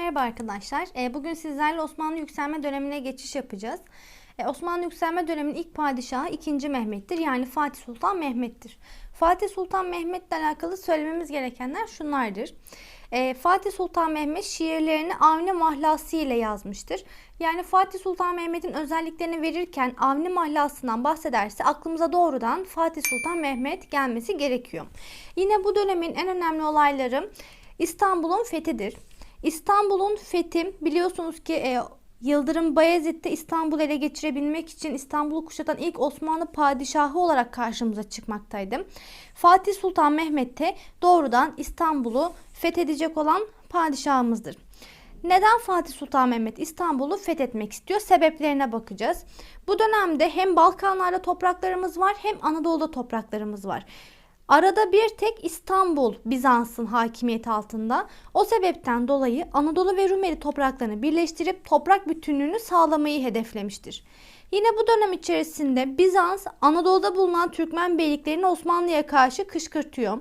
Merhaba arkadaşlar. Ee, Bugün sizlerle Osmanlı yükselme dönemine geçiş yapacağız. Ee, Osmanlı yükselme döneminin ilk padişahı 2. Mehmet'tir. Yani Fatih Sultan Mehmet'tir. Fatih Sultan Mehmet'le alakalı söylememiz gerekenler şunlardır. Ee, Fatih Sultan Mehmet şiirlerini Avni mahlası ile yazmıştır. Yani Fatih Sultan Mehmet'in özelliklerini verirken Avni mahlasından bahsederse aklımıza doğrudan Fatih Sultan Mehmet gelmesi gerekiyor. Yine bu dönemin en önemli olayları İstanbul'un fethidir. İstanbul'un fethi biliyorsunuz ki e, Yıldırım Bayezid de İstanbul'u ele geçirebilmek için İstanbul'u kuşatan ilk Osmanlı padişahı olarak karşımıza çıkmaktaydı. Fatih Sultan Mehmet de doğrudan İstanbul'u fethedecek olan padişahımızdır. Neden Fatih Sultan Mehmet İstanbul'u fethetmek istiyor? Sebeplerine bakacağız. Bu dönemde hem Balkanlarda topraklarımız var hem Anadolu'da topraklarımız var. Arada bir tek İstanbul Bizans'ın hakimiyeti altında. O sebepten dolayı Anadolu ve Rumeli topraklarını birleştirip toprak bütünlüğünü sağlamayı hedeflemiştir. Yine bu dönem içerisinde Bizans Anadolu'da bulunan Türkmen beyliklerini Osmanlı'ya karşı kışkırtıyor.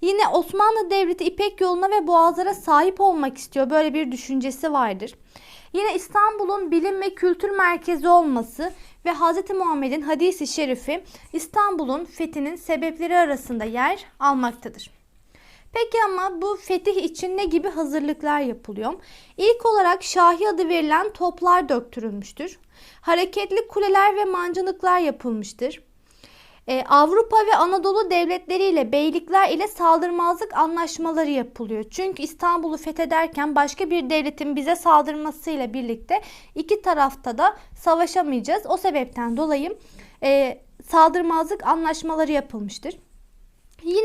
Yine Osmanlı Devleti İpek yoluna ve boğazlara sahip olmak istiyor. Böyle bir düşüncesi vardır. Yine İstanbul'un bilim ve kültür merkezi olması ve Hz. Muhammed'in hadisi şerifi İstanbul'un fethinin sebepleri arasında yer almaktadır. Peki ama bu fetih için ne gibi hazırlıklar yapılıyor? İlk olarak Şahi adı verilen toplar döktürülmüştür. Hareketli kuleler ve mancınıklar yapılmıştır. Ee, Avrupa ve Anadolu devletleriyle beylikler ile saldırmazlık anlaşmaları yapılıyor. Çünkü İstanbul'u fethederken başka bir devletin bize saldırmasıyla birlikte iki tarafta da savaşamayacağız. O sebepten dolayı e, saldırmazlık anlaşmaları yapılmıştır.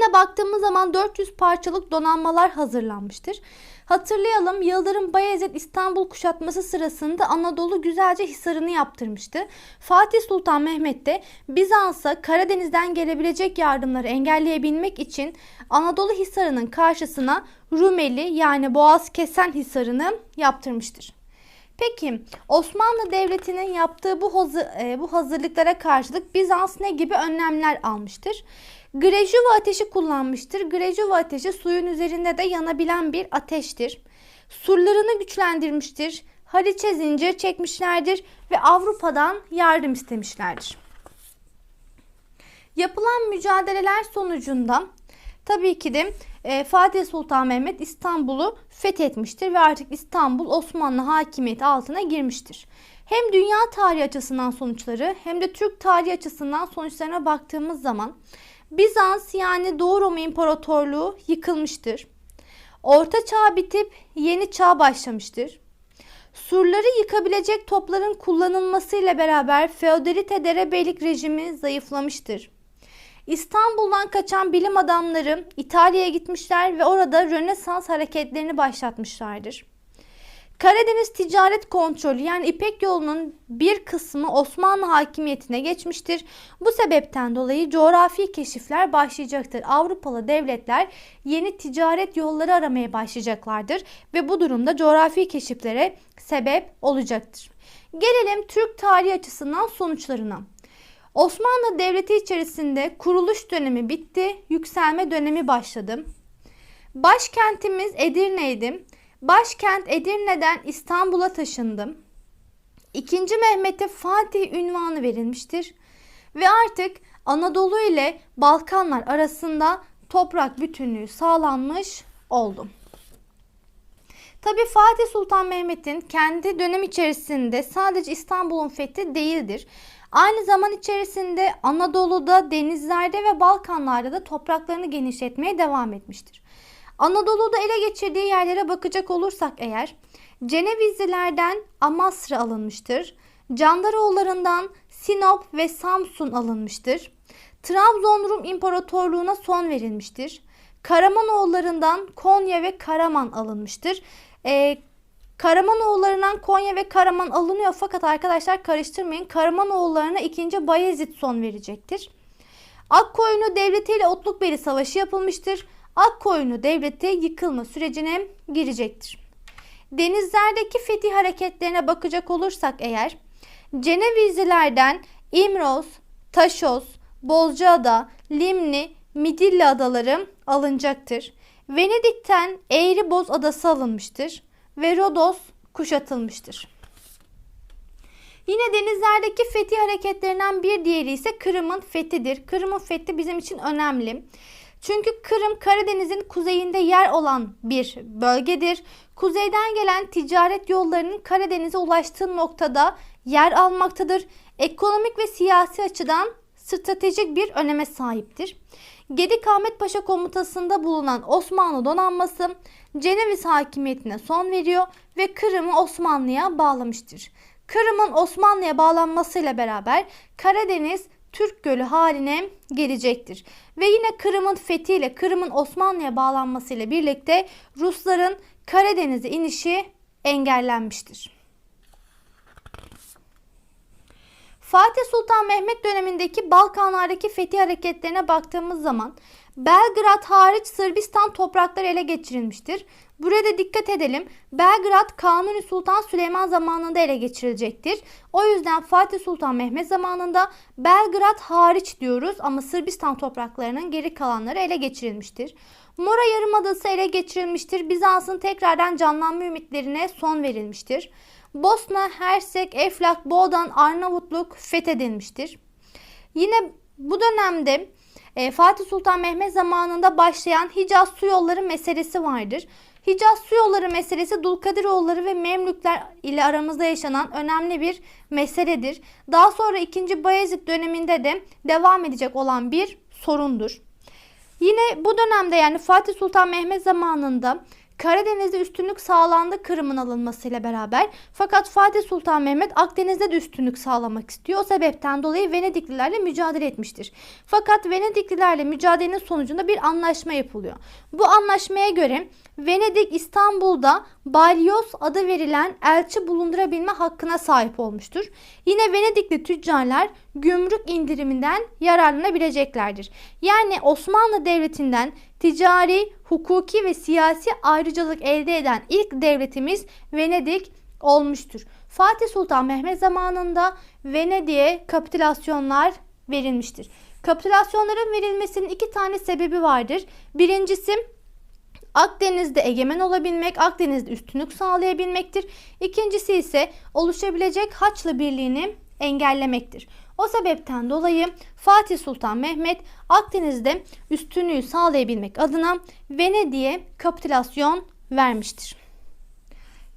Yine baktığımız zaman 400 parçalık donanmalar hazırlanmıştır. Hatırlayalım Yıldırım Bayezid İstanbul kuşatması sırasında Anadolu güzelce hisarını yaptırmıştı. Fatih Sultan Mehmet de Bizans'a Karadeniz'den gelebilecek yardımları engelleyebilmek için Anadolu hisarının karşısına Rumeli yani Boğaz Kesen hisarını yaptırmıştır. Peki Osmanlı Devleti'nin yaptığı bu, hazır, e, bu hazırlıklara karşılık Bizans ne gibi önlemler almıştır? Grejuva ateşi kullanmıştır. Grejuva ateşi suyun üzerinde de yanabilen bir ateştir. Surlarını güçlendirmiştir. Haliç'e zincir çekmişlerdir ve Avrupa'dan yardım istemişlerdir. Yapılan mücadeleler sonucunda tabii ki de e, Fatih Sultan Mehmet İstanbul'u fethetmiştir ve artık İstanbul Osmanlı hakimiyeti altına girmiştir. Hem dünya tarihi açısından sonuçları hem de Türk tarihi açısından sonuçlarına baktığımız zaman Bizans yani Doğu Roma İmparatorluğu yıkılmıştır. Orta çağ bitip yeni çağ başlamıştır. Surları yıkabilecek topların kullanılmasıyla beraber feodalite derebeylik rejimi zayıflamıştır. İstanbul'dan kaçan bilim adamları İtalya'ya gitmişler ve orada Rönesans hareketlerini başlatmışlardır. Karadeniz ticaret kontrolü yani İpek yolunun bir kısmı Osmanlı hakimiyetine geçmiştir. Bu sebepten dolayı coğrafi keşifler başlayacaktır. Avrupalı devletler yeni ticaret yolları aramaya başlayacaklardır ve bu durumda coğrafi keşiflere sebep olacaktır. Gelelim Türk tarihi açısından sonuçlarına. Osmanlı Devleti içerisinde kuruluş dönemi bitti, yükselme dönemi başladı. Başkentimiz Edirne'ydi. Başkent Edirne'den İstanbul'a taşındım. İkinci Mehmet'e Fatih ünvanı verilmiştir. Ve artık Anadolu ile Balkanlar arasında toprak bütünlüğü sağlanmış oldu. Tabi Fatih Sultan Mehmet'in kendi dönem içerisinde sadece İstanbul'un fethi değildir. Aynı zaman içerisinde Anadolu'da, denizlerde ve Balkanlarda da topraklarını genişletmeye devam etmiştir. Anadolu'da ele geçirdiği yerlere bakacak olursak eğer Cenevizlilerden Amasra alınmıştır. Candaroğullarından Sinop ve Samsun alınmıştır. Trabzon Rum İmparatorluğu'na son verilmiştir. Karamanoğullarından Konya ve Karaman alınmıştır. Ee, Karamanoğullarından Konya ve Karaman alınıyor fakat arkadaşlar karıştırmayın. Karamanoğullarına 2. Bayezid son verecektir. Akkoyunlu Devleti ile Otlukbeli Savaşı yapılmıştır. Akkoyunlu Devleti yıkılma sürecine girecektir. Denizlerdeki fetih hareketlerine bakacak olursak eğer Cenevizlilerden İmros, Taşos, Bozcaada, Limni, Midilli adaları alınacaktır. Venedik'ten Eğriboz adası alınmıştır. ve Rodos kuşatılmıştır. Yine denizlerdeki fethi hareketlerinden bir diğeri ise Kırım'ın fethidir. Kırım'ın fethi bizim için önemli. Çünkü Kırım Karadeniz'in kuzeyinde yer olan bir bölgedir. Kuzeyden gelen ticaret yollarının Karadeniz'e ulaştığı noktada yer almaktadır. Ekonomik ve siyasi açıdan stratejik bir öneme sahiptir. Gedik Ahmet Paşa komutasında bulunan Osmanlı donanması Ceneviz hakimiyetine son veriyor ve Kırım'ı Osmanlı'ya bağlamıştır. Kırım'ın Osmanlı'ya bağlanmasıyla beraber Karadeniz Türk Gölü haline gelecektir. Ve yine Kırım'ın fethiyle Kırım'ın Osmanlı'ya bağlanmasıyla birlikte Rusların Karadeniz'e inişi engellenmiştir. Fatih Sultan Mehmet dönemindeki Balkanlardaki fethi hareketlerine baktığımız zaman Belgrad hariç Sırbistan toprakları ele geçirilmiştir. Burada dikkat edelim. Belgrad Kanuni Sultan Süleyman zamanında ele geçirilecektir. O yüzden Fatih Sultan Mehmet zamanında Belgrad hariç diyoruz ama Sırbistan topraklarının geri kalanları ele geçirilmiştir. Mora Yarımadası ele geçirilmiştir. Bizans'ın tekrardan canlanma ümitlerine son verilmiştir. Bosna, Hersek, Eflak, Boğdan, Arnavutluk fethedilmiştir. Yine bu dönemde e, Fatih Sultan Mehmet zamanında başlayan Hicaz su yolları meselesi vardır. Hicaz su yolları meselesi Dulkadiroğulları ve Memlükler ile aramızda yaşanan önemli bir meseledir. Daha sonra 2. Bayezid döneminde de devam edecek olan bir sorundur. Yine bu dönemde yani Fatih Sultan Mehmet zamanında Karadeniz'de üstünlük sağlandı Kırım'ın alınmasıyla beraber. Fakat Fatih Sultan Mehmet Akdeniz'de de üstünlük sağlamak istiyor. O sebepten dolayı Venediklilerle mücadele etmiştir. Fakat Venediklilerle mücadelenin sonucunda bir anlaşma yapılıyor. Bu anlaşmaya göre Venedik İstanbul'da balyoz adı verilen elçi bulundurabilme hakkına sahip olmuştur. Yine Venedikli tüccarlar gümrük indiriminden yararlanabileceklerdir. Yani Osmanlı Devleti'nden ticari, hukuki ve siyasi ayrıcalık elde eden ilk devletimiz Venedik olmuştur. Fatih Sultan Mehmet zamanında Venedik'e kapitülasyonlar verilmiştir. Kapitülasyonların verilmesinin iki tane sebebi vardır. Birincisi Akdeniz'de egemen olabilmek, Akdeniz'de üstünlük sağlayabilmektir. İkincisi ise oluşabilecek Haçlı Birliği'ni engellemektir. O sebepten dolayı Fatih Sultan Mehmet Akdeniz'de üstünlüğü sağlayabilmek adına Venedik'e kapitülasyon vermiştir.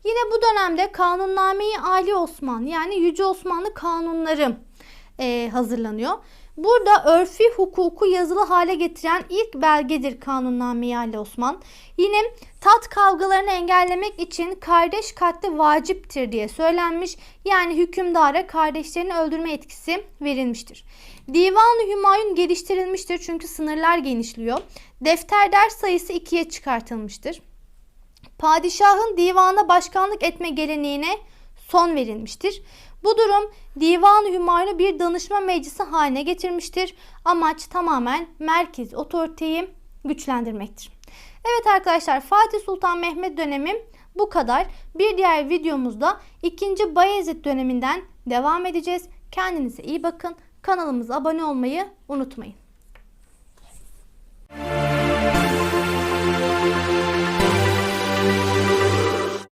Yine bu dönemde Kanunname-i Ali Osman yani Yüce Osmanlı kanunları e, hazırlanıyor. Burada örfi hukuku yazılı hale getiren ilk belgedir Kanunname-i Ali Osman. Yine tat kavgalarını engellemek için kardeş katli vaciptir diye söylenmiş. Yani hükümdara kardeşlerini öldürme etkisi verilmiştir. Divan-ı Hümayun geliştirilmiştir çünkü sınırlar genişliyor. Defter ders sayısı ikiye çıkartılmıştır. Padişahın divana başkanlık etme geleneğine son verilmiştir. Bu durum Divan-ı Hümayun'u bir danışma meclisi haline getirmiştir. Amaç tamamen merkez otoriteyi güçlendirmektir. Evet arkadaşlar Fatih Sultan Mehmet dönemi bu kadar. Bir diğer videomuzda 2. Bayezid döneminden devam edeceğiz. Kendinize iyi bakın. Kanalımıza abone olmayı unutmayın.